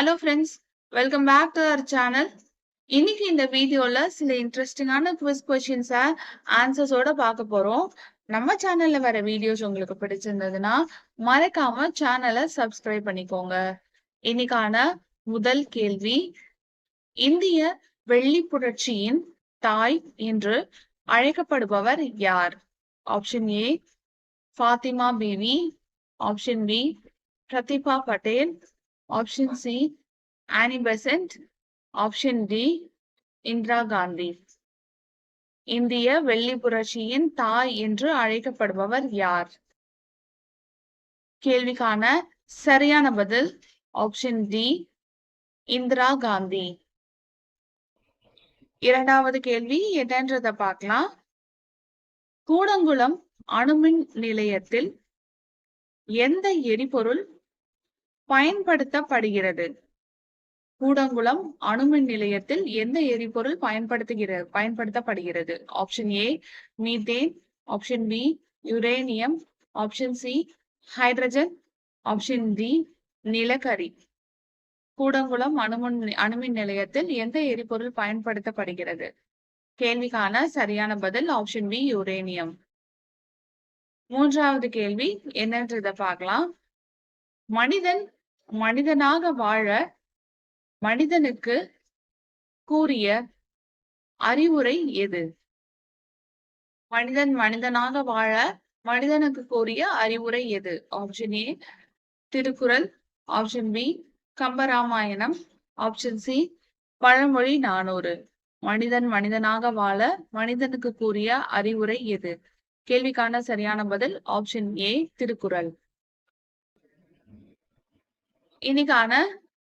Hello friends welcome back to our channel இன்னைக்கு இந்த வீடியோல சில இன்ட்ரெஸ்டிங்கான குவிஸ் கொஸ்டின்ஸை ஆன்சர்ஸோட பார்க்க போறோம். நம்ம சேனல்ல வர வீடியோஸ் உங்களுக்கு பிடிச்சிருந்ததுன்னா மறக்காம சேனலை சப்ஸ்கிரைப் பண்ணிக்கோங்க. இன்னைக்கான முதல் கேள்வி இந்திய வெள்ளி புரட்சியின் தாய் என்று அழைக்கப்படுபவர் யார்? Option A Fathima Beevi option B Pratibha Patel option C Annie Besant option D Indira Gandhi இந்திய வெள்ளி புரட்சியின் தாய் என்று அழைக்கப்படுபவர் யார்? கேள்விக்கான சரியான பதில் ஆப்ஷன் டி இந்திரா காந்தி. இரண்டாவது கேள்வி என்னன்றத பார்க்கலாம். கூடங்குளம் அணுமின் நிலையத்தில் எந்த எரிபொருள் பயன்படுத்தப்படுகிறது. கூடங்குளம் அணுமின் நிலையத்தில் எந்த எரிபொருள் பயன்படுத்துகிற பயன்படுத்தப்படுகிறது? Option A methane option B uranium option C hydrogen option D நிலக்கரி. கூடங்குளம் அணுமின் அணுமின் நிலையத்தில் எந்த எரிபொருள் பயன்படுத்தப்படுகிறது? கேள்விக்கான சரியான பதில் ஆப்ஷன் பி யுரேனியம் மூன்றாவது கேள்வி என்னன்றத பார்க்கலாம். மனிதன் மனிதனாக வாழ மனிதனுக்கு கூறிய அறிவுரை எது? மனிதன் மனிதனாக வாழ மனிதனுக்கு கூறிய அறிவுரை எது? Option A Thirukkural. Option B Kambaramayanam. Option C Pazhamozhi Nanooru. மனிதன் மனிதனாக வாழ மனிதனுக்கு கூறிய அறிவுரை எது? கேள்விக்கான சரியான பதில் ஆப்ஷன் ஏ திருக்குறள். இன்னைக்கான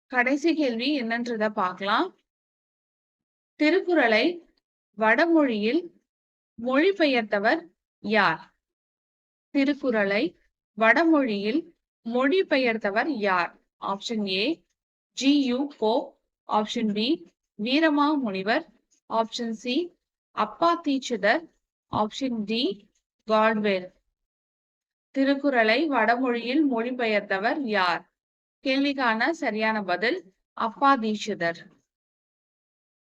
கடைசி கேள்வி என்னன்றத பார்க்கலாம். திருக்குறளை வடமொழியில் மொழிபெயர்த்தவர் யார்? திருக்குறளை வடமொழியில் மொழிபெயர்த்தவர் யார்? Option A G U go option B Veerama Munivar option C அப்பா தீட்சிதர். ஆப்ஷன் டி காட்வேல் திருக்குறளை வடமொழியில் மொழிபெயர்த்தவர் யார்? கேள்விக்கான சரியான பதில் அப்பாதீஷிதர்.